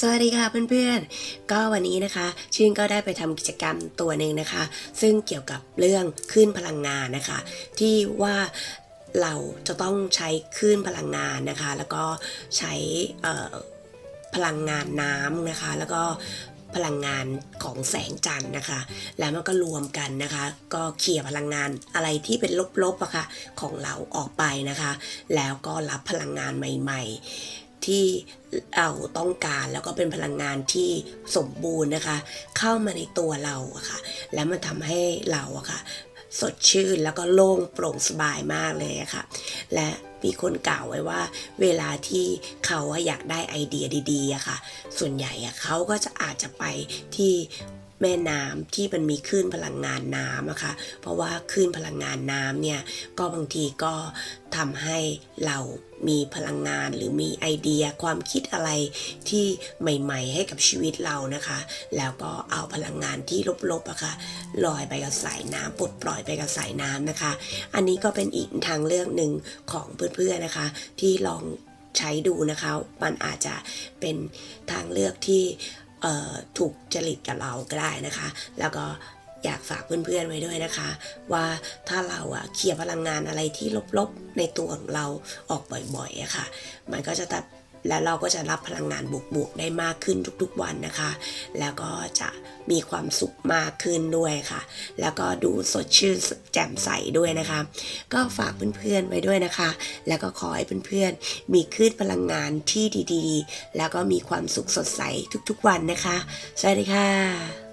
สวัสดีค่ะเพื่อนๆ ก็วันนี้นะคะ ชื่นก็ได้ไปทำกิจกรรมตัวหนึ่งนะคะ ซึ่งเกี่ยวกับเรื่องคลื่นพลังงานนะคะ ที่ว่าเราจะต้องใช้คลื่นพลังงานนะคะ แล้วก็ใช้พลังงานน้ำนะคะ แล้วก็พลังงานของแสงจันทร์นะคะ แล้วมันก็รวมกันนะคะ ก็เคลียร์พลังงานอะไรที่เป็นลบๆอะค่ะของเราออกไปนะคะ แล้วก็รับพลังงานใหม่ ๆ ที่เราต้องการแล้วก็เป็นพลังงานที่สมบูรณ์นะคะ เข้ามาในตัวเราอะค่ะ แล้วมันทำให้เราอะค่ะ สดชื่นแล้วก็โล่งโปร่งสบายมากเลยะค่ะ และมีคนกล่าวไว้ว่า เวลาที่เขาอะอยากได้ไอเดียดีๆอะค่ะ ส่วนใหญ่อะเขาก็จะอาจจะไปที่ แม่น้ำที่มันมีคลื่นพลังงานน้ำอะคะ เพราะว่าคลื่นพลังงานน้ำเนี่ยก็บางทีก็ทำให้เรามีพลังงานหรือมีไอเดียความคิดอะไรที่ใหม่ ๆ ให้กับชีวิตเรานะคะ แล้วก็เอาพลังงานที่ลบๆอะค่ะลอยไปกับสายน้ำปลดปล่อยไปกับสายน้ำนะคะ อันนี้ก็เป็นอีกทางเลือกหนึ่งของเพื่อนๆนะคะ ที่ลองใช้ดูนะคะ มันอาจจะเป็นทางเลือกที่ ถูกจริตกับเราก็ได้นะคะ แล้วก็อยากฝากเพื่อนๆไว้ด้วยนะคะ ว่าถ้าเราอะเคลียร์พลังงานอะไรที่ลบๆในตัวของเราออกบ่อยๆอะค่ะ มันก็จะตัด แล้วเราก็จะรับพลังงานบวกๆได้มากขึ้นทุกๆวันนะคะ แล้วก็จะมีความสุขมากขึ้นด้วยค่ะ แล้วก็ดูสดชื่นแจ่มใสด้วยนะคะ ก็ฝากเพื่อนๆไว้ด้วยนะคะ แล้วก็ขอให้เพื่อนๆมีคลื่นพลังงานที่ดีๆ แล้วก็มีความสุขสดใสทุกๆวันนะคะ สวัสดีค่ะ